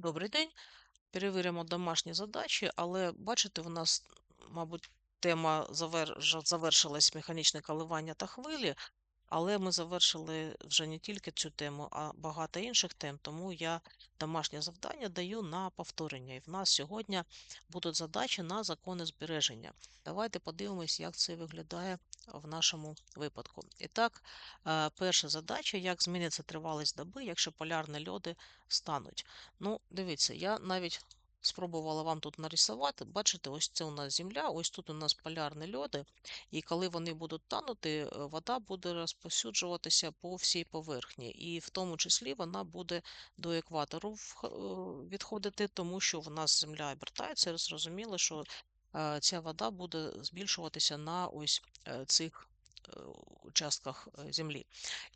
Добрий день. Перевіримо домашні задачі, але бачите, у нас, мабуть, тема завер- завершилась механічне коливання та хвилі, але ми завершили вже не тільки цю тему, а багато інших тем, тому я домашнє завдання даю на повторення. І в нас сьогодні будуть задачі на закони збереження. Давайте подивимось, як це виглядає в нашому випадку. І так, е, перша задача: як зміниться тривалість доби, якщо полярні льоди стануть. Ну, дивіться, я навіть спробувала вам тут нарисувати. Бачите, ось це у нас земля, ось тут у нас полярні льоди, і коли вони будуть танути, е, вода буде розповсюджуватися по всій поверхні, і в тому числі вона буде до екватору е, відходити, тому що в нас земля обертається, зрозуміло, що ця вода буде збільшуватися на ось е, цих е, участках е, землі.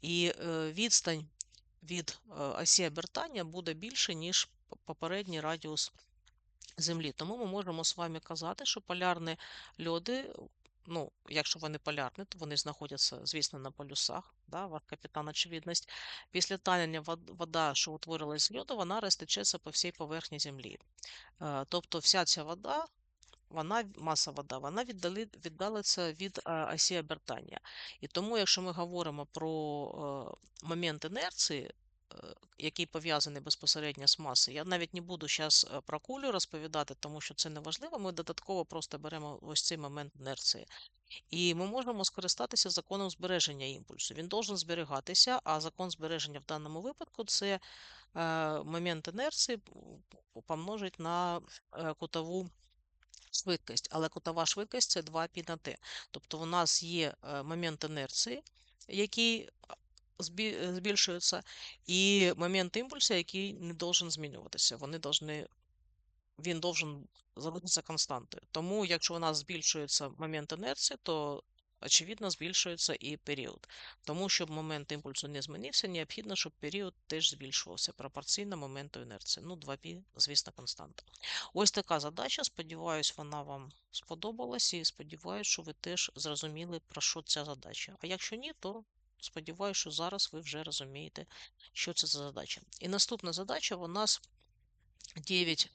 І е, відстань від е, осі обертання буде більше, ніж попередній радіус Землі. Тому ми можемо з вами казати, що полярні льоди, ну, якщо вони полярні, то вони знаходяться, звісно, на полюсах, да, капітан очевидність. Після танення вода, що утворилась з льоду, вона розтечеться по всій поверхні Землі. Е, Тобто вся ця вода, вона, маса вода, вона віддали, віддалиться від е, осі обертання. І тому, якщо ми говоримо про е, момент інерції, е, який пов'язаний безпосередньо з масою, я навіть не буду зараз про кулю розповідати, тому що це не важливо. Ми додатково просто беремо ось цей момент інерції. І ми можемо скористатися законом збереження імпульсу. Він должен зберігатися, а закон збереження в даному випадку це момент інерції помножить на кутову швидкість, але кутова швидкість це 2 π на t. Тобто у нас є е, момент інерції, який збі- е, збільшується, і момент імпульсу, який не должен змінюватися. Вони должны, він должен залишитися константою. Тому, якщо у нас збільшується момент інерції, то очевидно збільшується і період. Тому, щоб момент імпульсу не змінився, необхідно, щоб період теж збільшувався пропорційно моменту інерції. Ну, 2π, звісно, константа. Ось така задача. Сподіваюсь, вона вам сподобалась, і сподіваюсь, що ви теж зрозуміли, про що ця задача. А якщо ні, то сподіваюся, що зараз ви вже розумієте, що це за задача. І наступна задача у нас 9,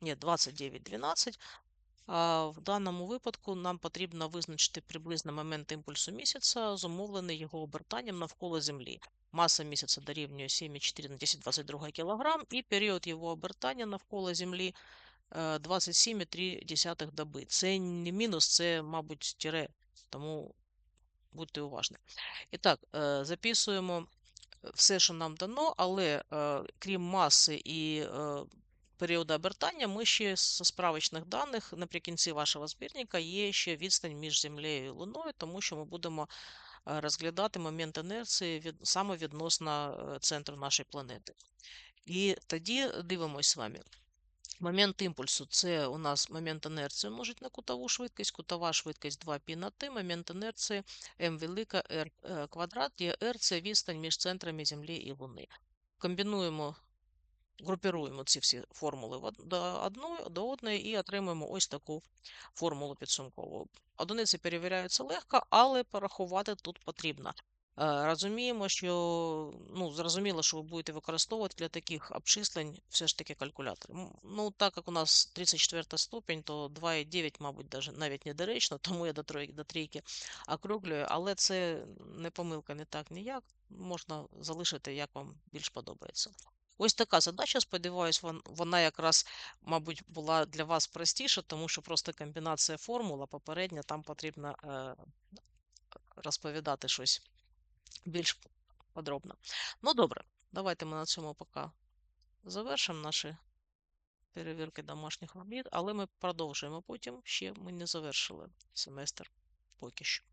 ні, 29-12. В даному випадку нам потрібно визначити приблизно момент імпульсу місяця, зумовлений його обертанням навколо Землі. Маса місяця дорівнює 7,4 на 1022 кг, і період його обертання навколо Землі е, 27,3 доби. Це не мінус, це, мабуть, тире, тому будьте уважні. І так, е, записуємо все, що нам дано, але е, крім маси і е, періоду обертання, ми ще з справочних даних наприкінці вашого збірника є ще відстань між Землею і Луною, тому що ми будемо е, розглядати момент інерції від, саме відносно е, центру нашої планети. І тоді дивимось з вами. Момент імпульсу це у нас момент інерції множить на кутову швидкість, кутова швидкість 2π на t, момент інерції m велика r е, квадрат, де r це відстань між центрами Землі і Луни. Комбінуємо, групіруємо ці всі формули до одної, до одної і отримуємо ось таку формулу підсумкову. Одиниці перевіряються легко, але порахувати тут потрібно. Е, Розуміємо, що ну, зрозуміло, що ви будете використовувати для таких обчислень все ж таки калькулятор. Ну, так як у нас 34 ступінь, то 2,9, мабуть, навіть недоречно, тому я до тройки, до трійки округлюю, але це не помилка, не так ніяк. Можна залишити, як вам більш подобається. Ось така задача. Сподіваюсь, вона якраз, мабуть, була для вас простіша, тому що просто комбінація формул, а попередня там потрібно е, розповідати щось більш подробно. Ну, добре, давайте ми на цьому поки завершимо наші перевірки домашніх робіт, але ми продовжуємо потім ще ми не завершили семестр поки що.